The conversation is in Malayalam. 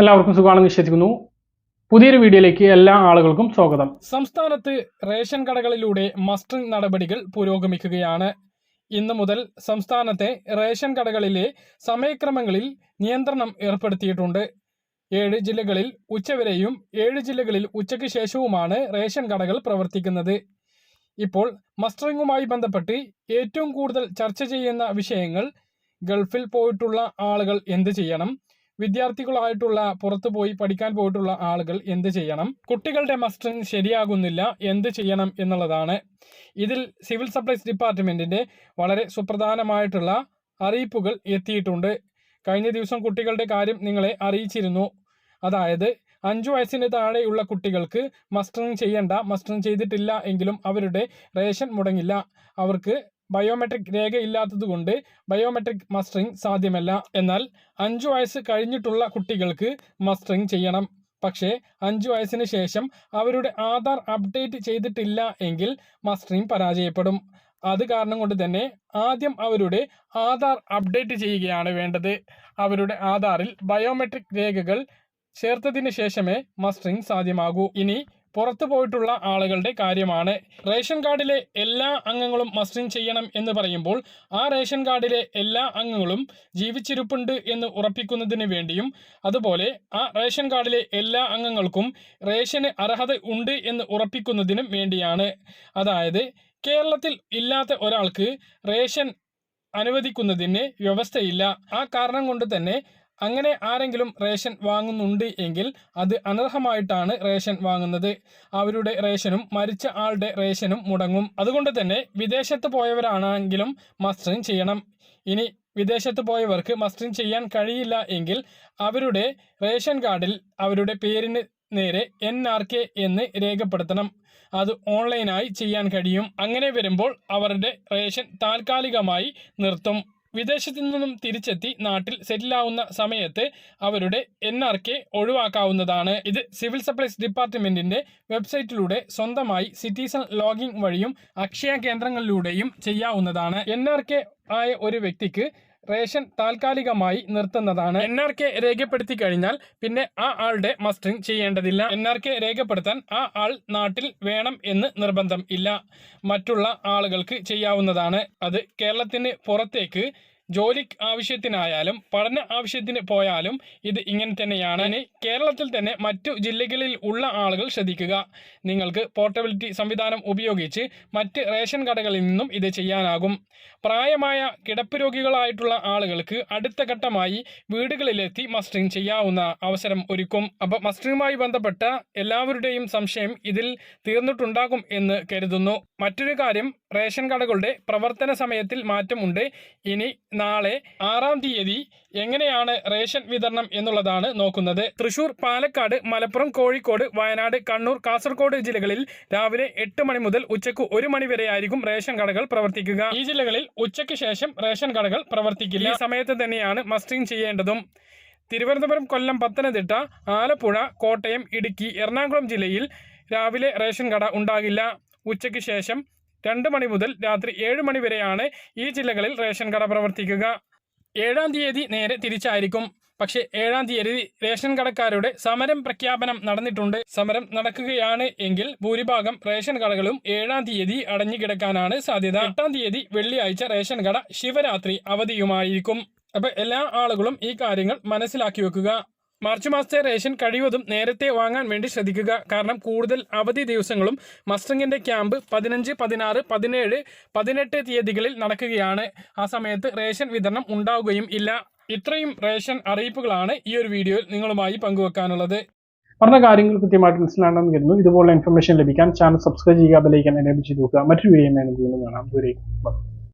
എല്ലാവർക്കും സുഖമാണെന്ന് വിശ്വസിക്കുന്നു. പുതിയൊരു വീഡിയോയിലേക്ക് എല്ലാ ആളുകൾക്കും സ്വാഗതം. സംസ്ഥാനത്ത് റേഷൻ കടകളിലൂടെ മസ്റ്ററിംഗ് നടപടികൾ പുരോഗമിക്കുകയാണ്. ഇന്നു മുതൽ സംസ്ഥാനത്തെ റേഷൻ കടകളിലെ സമയക്രമങ്ങളിൽ നിയന്ത്രണം ഏർപ്പെടുത്തിയിട്ടുണ്ട്. ഏഴ് ജില്ലകളിൽ ഉച്ചവരെയും ഏഴ് ജില്ലകളിൽ ഉച്ചയ്ക്ക് ശേഷവുമാണ് റേഷൻ കടകൾ പ്രവർത്തിക്കുന്നത്. ഇപ്പോൾ മസ്റ്ററിംഗുമായി ബന്ധപ്പെട്ട് ഏറ്റവും കൂടുതൽ ചർച്ച ചെയ്യുന്ന വിഷയങ്ങൾ ഗൾഫിൽ പോയിട്ടുള്ള ആളുകൾ എന്ത് ചെയ്യണം? വിദ്യാർത്ഥികളായിട്ടുള്ള പുറത്തു പോയി പഠിക്കാൻ പോയിട്ടുള്ള ആളുകൾ എന്ത് ചെയ്യണം? കുട്ടികളുടെ മസ്റ്ററിങ് ശരിയാകുന്നില്ല എന്ത് ചെയ്യണം എന്നുള്ളതാണ്. ഇതിൽ സിവിൽ സപ്ലൈസ് ഡിപ്പാർട്ട്മെന്റിന്റെ വളരെ സുപ്രധാനമായിട്ടുള്ള അറിയിപ്പുകൾ എത്തിയിട്ടുണ്ട്. കഴിഞ്ഞ ദിവസം കുട്ടികളുടെ കാര്യം നിങ്ങളെ അറിയിച്ചിരുന്നു. അതായത് അഞ്ചു വയസ്സിന് താഴെയുള്ള കുട്ടികൾക്ക് മസ്റ്ററിങ് ചെയ്യേണ്ട മസ്റ്ററിങ് ചെയ്തിട്ടില്ല എങ്കിലും അവരുടെ റേഷൻ മുടങ്ങില്ല. അവർക്ക് ബയോമെട്രിക് രേഖയില്ലാത്തതുകൊണ്ട് ബയോമെട്രിക് മസ്റ്ററിംഗ് സാധ്യമല്ല. എന്നാൽ അഞ്ചു വയസ്സ് കഴിഞ്ഞിട്ടുള്ള കുട്ടികൾക്ക് മസ്റ്ററിംഗ് ചെയ്യണം. പക്ഷേ അഞ്ചു വയസ്സിന് ശേഷം അവരുടെ ആധാർ അപ്ഡേറ്റ് ചെയ്തിട്ടില്ല എങ്കിൽ മസ്റ്ററിംഗ് പരാജയപ്പെടും. അത് കാരണം കൊണ്ട് തന്നെ ആദ്യം അവരുടെ ആധാർ അപ്ഡേറ്റ് ചെയ്യുകയാണ് വേണ്ടത്. അവരുടെ ആധാറിൽ ബയോമെട്രിക് രേഖകൾ ചേർത്തതിന് ശേഷമേ മസ്റ്ററിംഗ് സാധ്യമാകൂ. ഇനി പുറത്തു പോയിട്ടുള്ള ആളുകളുടെ കാര്യമാണ്. റേഷൻ കാർഡിലെ എല്ലാ അംഗങ്ങളും മസ്റ്റിൻ ചെയ്യണം എന്ന് പറയുമ്പോൾ ആ റേഷൻ കാർഡിലെ എല്ലാ അംഗങ്ങളും ജീവിച്ചിരിപ്പുണ്ട് എന്ന് ഉറപ്പിക്കുന്നതിന് വേണ്ടിയും അതുപോലെ ആ റേഷൻ കാർഡിലെ എല്ലാ അംഗങ്ങൾക്കും റേഷന് അർഹത ഉണ്ട് എന്ന് ഉറപ്പിക്കുന്നതിനും വേണ്ടിയാണ്. അതായത് കേരളത്തിൽ ഇല്ലാത്ത ഒരാൾക്ക് റേഷൻ അനുവദിക്കുന്നതിന് വ്യവസ്ഥയില്ല. ആ കാരണം കൊണ്ട് തന്നെ അങ്ങനെ ആരെങ്കിലും റേഷൻ വാങ്ങുന്നുണ്ട് എങ്കിൽ അത് അനർഹമായിട്ടാണ് റേഷൻ വാങ്ങുന്നത്. അവരുടെ റേഷനും മരിച്ച ആളുടെ റേഷനും മുടങ്ങും. അതുകൊണ്ട് തന്നെ വിദേശത്ത് പോയവരാണെങ്കിലും മസ്റ്ററിങ് ചെയ്യണം. ഇനി വിദേശത്ത് പോയവർക്ക് മസ്റ്ററിങ് ചെയ്യാൻ കഴിയില്ല എങ്കിൽ അവരുടെ റേഷൻ കാർഡിൽ അവരുടെ പേരിന് നേരെ എൻ ആർ കെ എന്ന് രേഖപ്പെടുത്തണം. അത് ഓൺലൈനായി ചെയ്യാൻ കഴിയും. അങ്ങനെ വരുമ്പോൾ അവരുടെ റേഷൻ താൽക്കാലികമായി നിർത്തും. വിദേശത്തു നിന്നും തിരിച്ചെത്തി നാട്ടിൽ സെറ്റിലാവുന്ന സമയത്ത് അവരുടെ എൻ ആർ കെ ഒഴിവാക്കാവുന്നതാണ്. ഇത് സിവിൽ സപ്ലൈസ് ഡിപ്പാർട്ട്മെന്റിന്റെ വെബ്സൈറ്റിലൂടെ സ്വന്തമായി സിറ്റിസൺ ലോഗിൻ വഴിയും അക്ഷയ കേന്ദ്രങ്ങളിലൂടെയും ചെയ്യാവുന്നതാണ്. എൻ ആർ കെ ആയ ഒരു വ്യക്തിക്ക് റേഷൻ താൽക്കാലികമായി നിർത്തുന്നതാണ്. എൻ ആർ കെ രേഖപ്പെടുത്തി കഴിഞ്ഞാൽ പിന്നെ ആ ആളുടെ മസ്റ്ററിംഗ് ചെയ്യേണ്ടതില്ല. എൻ ആർ കെ രേഖപ്പെടുത്താൻ ആ ആൾ നാട്ടിൽ വേണം എന്ന് നിർബന്ധം ഇല്ല. മറ്റുള്ള ആളുകൾക്ക് ചെയ്യാവുന്നതാണ്. അത് കേരളത്തിന് പുറത്തേക്ക് ജോലി ആവശ്യത്തിനായാലും പഠന ആവശ്യത്തിന് പോയാലും ഇത് ഇങ്ങനെ തന്നെയാണ്. ഇനി കേരളത്തിൽ തന്നെ മറ്റു ജില്ലകളിൽ ഉള്ള ആളുകൾ ശ്രദ്ധിക്കുക. നിങ്ങൾക്ക് പോർട്ടബിലിറ്റി സംവിധാനം ഉപയോഗിച്ച് മറ്റ് റേഷൻ കടകളിൽ നിന്നും ഇത് ചെയ്യാനാകും. പ്രായമായ കിടപ്പ് രോഗികളായിട്ടുള്ള ആളുകൾക്ക് അടുത്ത ഘട്ടമായി വീടുകളിലെത്തി മസ്റ്ററിംഗ് ചെയ്യാവുന്ന അവസരം ഒരുക്കും. അപ്പോൾ മസ്റ്ററിംഗുമായി ബന്ധപ്പെട്ട എല്ലാവരുടെയും സംശയം ഇതിൽ തീർന്നിട്ടുണ്ടാകും എന്ന് കരുതുന്നു. മറ്റൊരു കാര്യം റേഷൻ കടകളുടെ പ്രവർത്തന സമയത്തിൽ മാറ്റമുണ്ട്. ഇനി നാളെ ആറാം തീയതി എങ്ങനെയാണ് റേഷൻ വിതരണം എന്നുള്ളതാണ് നോക്കുന്നത്. തൃശൂർ പാലക്കാട് മലപ്പുറം കോഴിക്കോട് വയനാട് കണ്ണൂർ കാസർഗോഡ് ജില്ലകളിൽ രാവിലെ എട്ട് മണി മുതൽ ഉച്ചയ്ക്ക് ഒരു മണി വരെ ആയിരിക്കും റേഷൻ കടകൾ പ്രവർത്തിക്കുക. ഈ ജില്ലകളിൽ ഉച്ചയ്ക്ക് ശേഷം റേഷൻ കടകൾ പ്രവർത്തിക്കില്ല. ഈ സമയത്ത് തന്നെയാണ് മസ്റ്ററിംഗ് ചെയ്യേണ്ടതും. തിരുവനന്തപുരം കൊല്ലം പത്തനംതിട്ട ആലപ്പുഴ കോട്ടയം ഇടുക്കി എറണാകുളം ജില്ലയിൽ രാവിലെ റേഷൻ കട ഉണ്ടാകില്ല. ഉച്ചയ്ക്ക് ശേഷം രണ്ട് മണി മുതൽ രാത്രി ഏഴ് മണി വരെയാണ് ഈ ജില്ലകളിൽ റേഷൻ കട പ്രവർത്തിക്കുക. ഏഴാം തീയതി നേരെ തിരിച്ചായിരിക്കും. പക്ഷേ ഏഴാം തീയതി റേഷൻ കടക്കാരുടെ സമരം പ്രഖ്യാപനം നടന്നിട്ടുണ്ട്. സമരം നടക്കുകയാണ് എങ്കിൽ ഭൂരിഭാഗം റേഷൻ കടകളും ഏഴാം തീയതി അടഞ്ഞുകിടക്കാനാണ് സാധ്യത. എട്ടാം തീയതി വെള്ളിയാഴ്ച റേഷൻ കട ശിവരാത്രി അവധിയുമായിരിക്കും. അപ്പൊ എല്ലാ ആളുകളും ഈ കാര്യങ്ങൾ മനസ്സിലാക്കി വെക്കുക. മാർച്ച് മാസത്തെ റേഷൻ കഴിവതും നേരത്തെ വാങ്ങാൻ വേണ്ടി ശ്രദ്ധിക്കുക. കാരണം കൂടുതൽ അവധി ദിവസങ്ങളും മസ്റ്ററിങ്ങിന്റെ ക്യാമ്പ് പതിനഞ്ച് പതിനാറ് പതിനേഴ് പതിനെട്ട് തീയതികളിൽ നടക്കുകയാണ്. ആ സമയത്ത് റേഷൻ വിതരണം ഉണ്ടാവുകയും ഇല്ല. ഇത്രയും റേഷൻ അറിയിപ്പുകളാണ് ഈ ഒരു വീഡിയോയിൽ നിങ്ങളുമായി പങ്കുവെക്കാനുള്ളത്. പറഞ്ഞ കാര്യങ്ങൾ കൃത്യമായിട്ട് മനസ്സിലാണെന്ന് കരുതുന്നു. ഇതുപോലുള്ള ഇൻഫർമേഷൻ ലഭിക്കാൻ ചാനൽ സബ്സ്ക്രൈബ് ചെയ്യുക ബെലൈക്കൻ എനേബിൾ ചെയ്ത് നോക്കുക മറ്റൊരു വീഡിയോ കാണാം. ദൂരേക്ക്